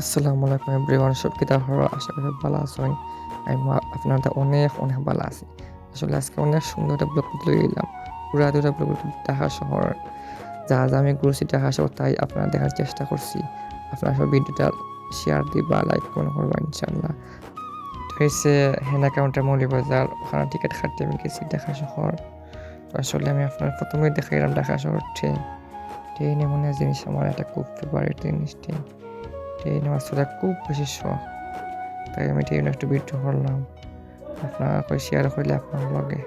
আসসালামু আলাইকুম এভরিওয়ান সব কিতা হওয়া আশা করি ভালো আছেন আমি আপনাদের অনেক অনেক ভালো আছি। আসলে আজকে অনেক সুন্দর একটা ব্লগ তুলে এলাম পুরা দুটা ব্লগ ঢাকা শহর। যা যা আমি ঘুরছি ঢাকা শহর, তাই আপনারা দেখার চেষ্টা করছি। আপনারা সব ভিডিওটা শেয়ার দিবা লাইক কমেন্ট করবা ইনশাল্লাহ হচ্ছে হেনা কাউন্টার মৌলিবাজার ওখানে টিকিট কাটতে আমি গেছি, দেখা শহর আসলে আমি আপনার প্রথমেই দেখাইলাম দেখা শহর ট্রেন ট্রেন এমন এক জিনিস আমার একটা খুব ফেভারিট জিনিস ট্রেন ট্রেন আমার সাথে খুব বেশি শখ তাই আমি ট্রেন একটু ভিডিও করলাম আপনার শেয়ার করলে আপনার লগে।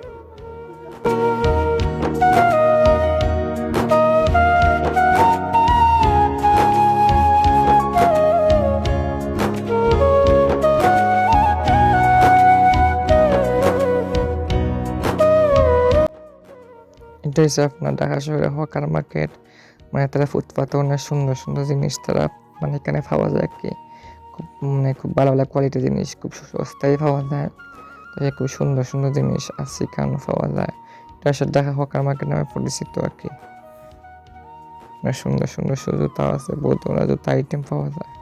এটা হচ্ছে আপনার ঢাকা শহরে হকার মার্কেট মানে তারা ফুটপাতে অনেক সুন্দর সুন্দর জিনিস তারা মানে এখানে পাওয়া যায় কি খুব মানে খুব ভালো ভালো কোয়ালিটির জিনিস খুব সস্তায় পাওয়া যায় তো খুব সুন্দর সুন্দর জিনিস আছে এখানে পাওয়া যায় এটা আসলে ঢাকা হকার মার্কেট নামে পরিচিত আর কি সুন্দর সুন্দর জুতা আছে বহুত জুতা আইটেম পাওয়া যায়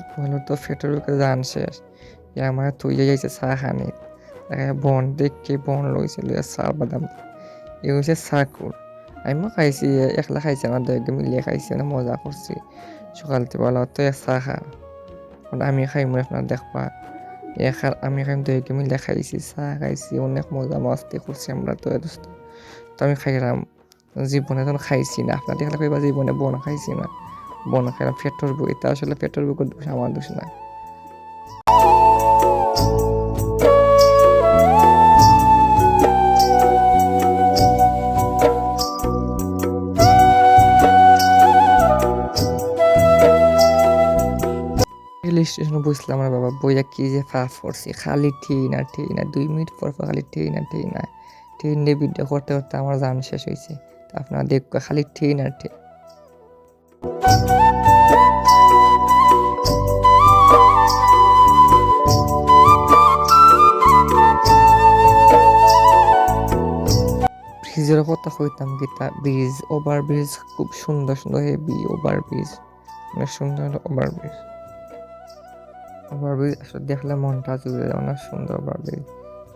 আমার বন্ধুর বলল তো ফেটরুকে জান আমার তুই যাইছে চা খানি বন দেখে বন লইছে, লইয়া চা বাদাম এ হচ্ছে চাকুর। আমি মা খাইছি একলা খাইছি আমার দয়কে মিলিয়ে খাইছি অনেক মজা করছি। সকাল বলা তো এক চা খা। আমি খাইমু আপনার দেখবা এখান আমি খাইম দয়কে মিলিয়ে খাইছি, চা খাইছি, অনেক মজা মস্তি করছি আমরা তো দোস্ত। তো আমি খাইলাম। জীবনে তখন খাইছি না, আপনার দেখলে কইবা জীবনে বন খাইছি না। বন খাইলাম পেট্রোল বুক এটা আসলে পেট্রোল বুকের দোষ, আমার দোষ না। স্টেশনে বসলাম আমার বাবা, বইয়া কি যে ফাফ করছি খালি ঠিক না ঠিক না, দুই মিনিট পর পর খালি ঠিক না ঠিক না। ট্রেন নিয়ে ভিডিও করতে করতে আমার জান শেষ হয়েছে তা আপনারা দেখব খালি ঠিক না ঠিক ব্রিজের কথা কইতাম গীতা ব্রিজ ওভার ব্রিজ খুব সুন্দর সুন্দর হেভি ওভার ব্রিজ অনেক সুন্দর ওভার ব্রিজ ওভার ব্রিজ আসলে দেখলে মনটা জুড়ে যায়, অনেক সুন্দর ওভার ব্রিজ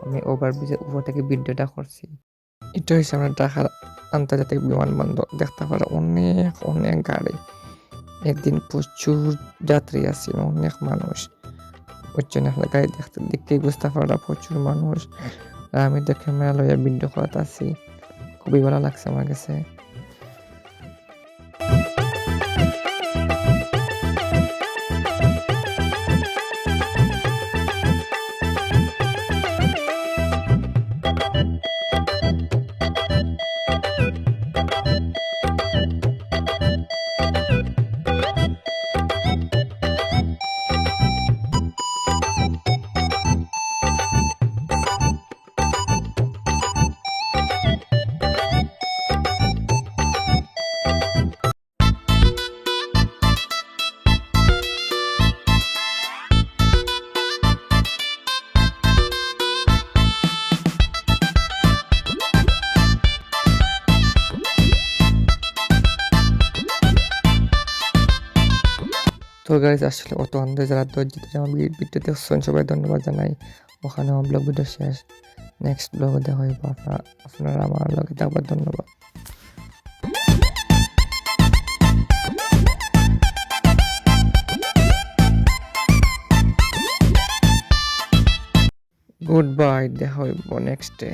আমি ওভার ব্রিজের উপর থেকে ভিডিওটা করছি। এটা হচ্ছে আমরা ঢাকার আন্তর্জাতিক বিমানবন্দর, দেখতে পারে অনেক অনেক গাড়ি। একদিন প্রচুর যাত্রী আছে অনেক মানুষ ওই জন্য আমরা গাড়ি দেখতে দেখতে বুঝতে পারা প্রচুর মানুষ আর আমি দেখে মেলা লইয়া ভিডিও করাতে আছি খুবই ভালো লাগছে আমার কাছে তো গাইজ আসলে অত অন্ধে যারা ধৈর্য ধরে আমার ভিডিও দেখছেন, সবাই ধন্যবাদ জানাই। ওখানে আমার ব্লগ ভিডিও শেষ। নেক্সট ব্লগে দেখা হইব। আপনার আপনারা আমার লগে থাকবার ধন্যবাদ। গুড বাই দেখা হইব নেক্সট ডে